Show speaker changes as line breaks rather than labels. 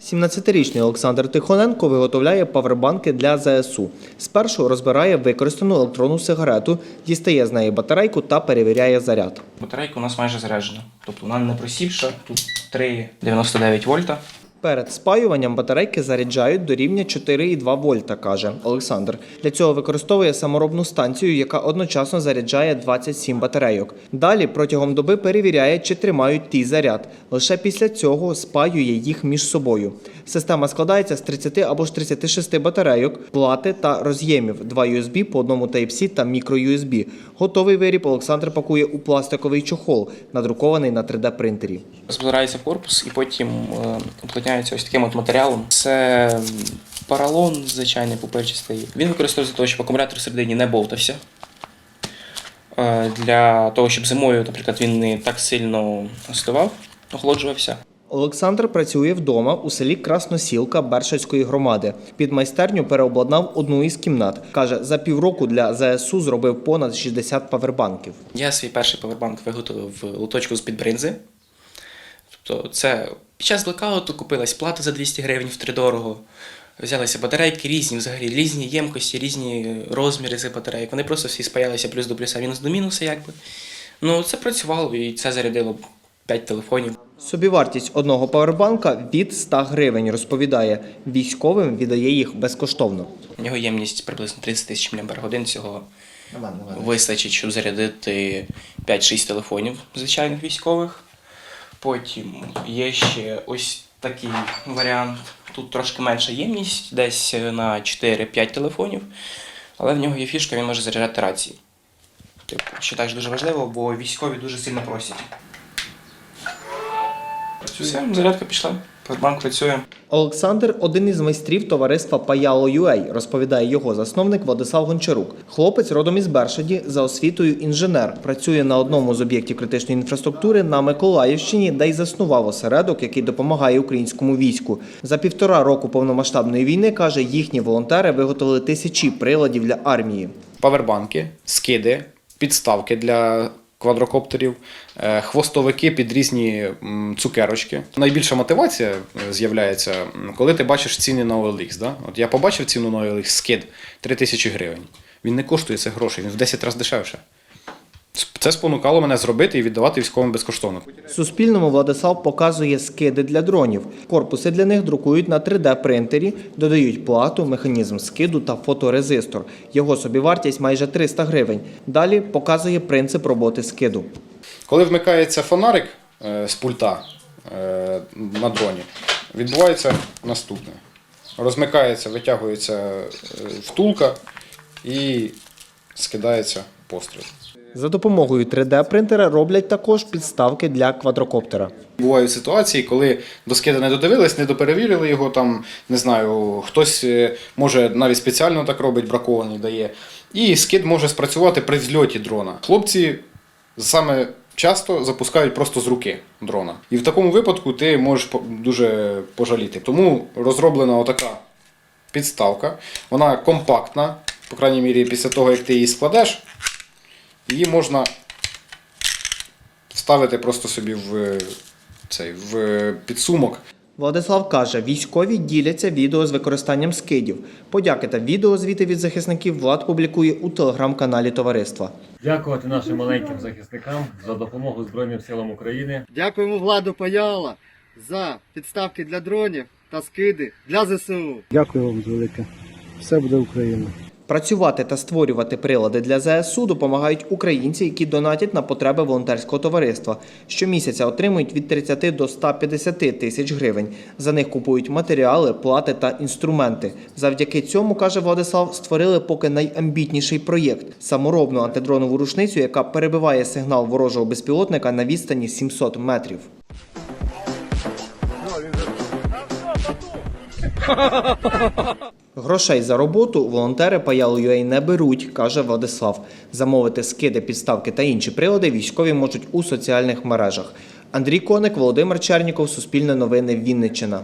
17-річний Олександр Тихоненко виготовляє павербанки для ЗСУ. Спершу розбирає використану електронну сигарету, дістає з неї батарейку та перевіряє заряд.
Батарейка у нас майже заряджена. Тобто вона не просівша, тут 3,99 вольта.
Перед спаюванням батарейки заряджають до рівня 4,2 вольта, каже Олександр. Для цього використовує саморобну станцію, яка одночасно заряджає 27 батарейок. Далі протягом доби перевіряє, чи тримають ті заряд. Лише після цього спаює їх між собою. Система складається з 30 або ж 36 батарейок, плати та роз'ємів, два USB по одному Type-C та microUSB. Готовий виріб Олександр пакує у пластиковий чохол, надрукований на 3D-принтері.
Збирається в корпус і потім е, уплотняється ось таким от матеріалом. Це м, поролон, звичайний пупирчастий. Він використовується для того, щоб акумулятор всередині не бовтався. Е, Для того, щоб зимою, наприклад, він не так сильно остивав, охолоджувався.
Олександр працює вдома у селі Красносілка Бершацької громади. Під майстерню переобладнав одну із кімнат. Каже, за півроку для ЗСУ зробив понад 60 павербанків.
Я свій перший павербанк виготовив лоточку з-під бринзи. Тобто, це під час блекауту купилась плата за 200 гривень втридорого. Взялися батарейки різні, взагалі різні ємкості, різні розміри цих батарейок. Вони просто всі спаялися плюс до плюса, мінус до мінуса, якби. Ну, це працювало і це зарядило 5 телефонів.
Собівартість одного павербанка від 100 гривень, розповідає. Військовим віддає їх безкоштовно.
У нього ємність приблизно 30 тисяч мАч. Цього вистачить, щоб зарядити 5-6 телефонів звичайних військових. Потім є ще ось такий варіант. Тут трошки менша ємність, десь на 4-5 телефонів, але в нього є фішка, він може заряджати рації. Типу, що також дуже важливо, бо військові дуже сильно просять. Все, зарядка пішла. Павербанк працює.
Олександр один із майстрів товариства Паяло.UA, розповідає його засновник Владислав Гончарук. Хлопець родом із Бершаді за освітою інженер. Працює на одному з об'єктів критичної інфраструктури на Миколаївщині, де й заснував осередок, який допомагає українському війську. За півтора року повномасштабної війни каже, їхні волонтери виготовили тисячі приладів для армії.
павербанки, скиди, підставки для квадрокоптерів, е, хвостовики під різні цукерочки. Найбільша мотивація е, з'являється, коли ти бачиш ціни на OLX. Да? От я побачив ціну на OLX, скид 3 тисячі гривень. Він не коштує цих грошей, він в 10 разів дешевше. Це спонукало мене зробити і віддавати військовим безкоштовно.
Суспільному Владислав показує скиди для дронів. Корпуси для них друкують на 3D-принтері, додають плату, механізм скиду та фоторезистор. Його собівартість майже 300 гривень. Далі показує принцип роботи скиду.
Коли вмикається фонарик е, з пульта е, на дроні, відбувається наступне. Розмикається, витягується е, втулка і скидається постріл.
За допомогою 3D-принтера роблять також підставки для квадрокоптера.
Бувають ситуації, коли до скида не додивились, не доперевірили його, там, не знаю, хтось е, може навіть спеціально так робить, бракований дає. І скид може спрацювати при взльоті дрона. Хлопці саме часто запускають просто з руки дрона. І в такому випадку ти можеш дуже пожаліти. Тому розроблена отака підставка. Вона компактна, по крайній мірі, після того, як ти її складеш, її можна вставити просто собі в е, цей в підсумок.
Владислав каже, військові діляться відео з використанням скидів. Подяки та відеозвіти від захисників Влад публікує у телеграм-каналі товариства.
Дякувати нашим маленьким захисникам за допомогу Збройним силам України.
Дякуємо владу Паяла за підставки для дронів та скиди для ЗСУ.
Дякую вам велике. Все буде Україна.
Працювати та створювати прилади для ЗСУ допомагають українці, які донатять на потреби волонтерського товариства. Щомісяця отримують від 30 до 150 тисяч гривень. За них купують матеріали, плати та інструменти. Завдяки цьому, каже Владислав, створили поки найамбітніший проєкт саморобну антидронову рушницю, яка перебиває сигнал ворожого безпілотника на відстані 700 метрів. Грошей за роботу волонтери Паялу.ua не беруть, каже Владислав. Замовити скиди, підставки та інші прилади військові можуть у соціальних мережах. Андрій Коник, Володимир Черніков, Суспільне новини, Вінниччина.